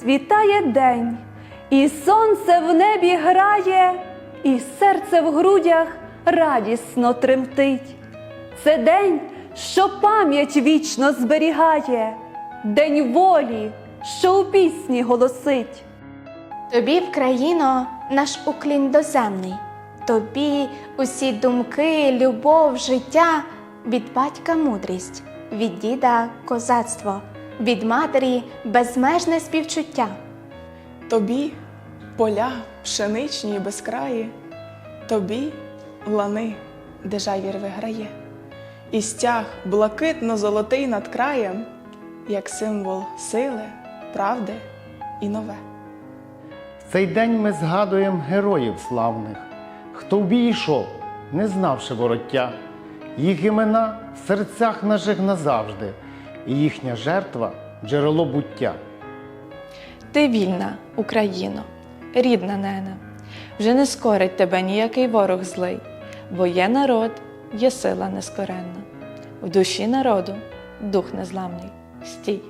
світає день, і сонце в небі грає, і серце в грудях радісно тремтить. Це день, що пам'ять вічно зберігає, день волі, що у пісні голосить. Тобі, Вкраїно, наш уклін доземний. Тобі усі думки, любов, життя, від батька мудрість, від діда козацтво, від матері безмежне співчуття. Тобі поля пшеничні і безкраї, тобі лани, де жайвір виграє, і стяг блакитно-золотий над краєм, як символ сили, правди і нове. В цей день ми згадуємо героїв славних, хто в бій йшов, не знавши вороття, їх імена в серцях наших назавжди, і їхня жертва джерело буття. Ти вільна, Україно, рідна нене, вже не скорить тебе ніякий ворог злий, бо є народ, є сила нескоренна. В душі народу дух незламний. Стій.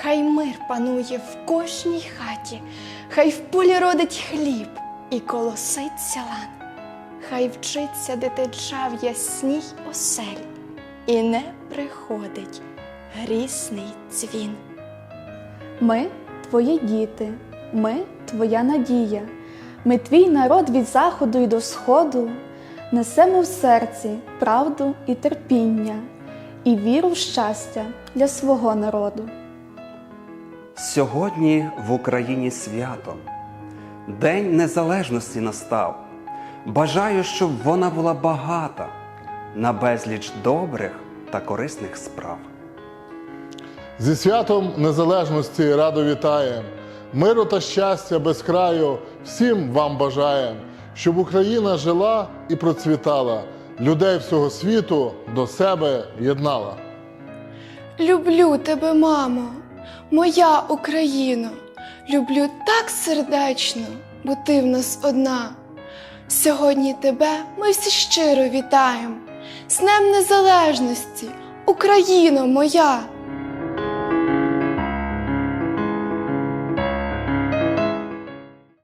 Хай мир панує в кожній хаті, хай в полі родить хліб і колосить селан. Хай вчиться дитинча в ясній оселі, і не приходить грісний дзвін. Ми твої діти, ми твоя надія. Ми твій народ від заходу й до сходу, несемо в серці правду і терпіння, і віру в щастя для свого народу. Сьогодні в Україні свято. День Незалежності настав. Бажаю, щоб вона була багата на безліч добрих та корисних справ. Зі святом Незалежності радо вітаєм, миру та щастя без краю всім вам бажаєм, щоб Україна жила і процвітала, людей всього світу до себе єднала. Люблю тебе, мамо, моя Україно, люблю так сердечно, бо ти в нас одна. Сьогодні тебе ми всі щиро вітаємо, з Днем Незалежності, Україно моя!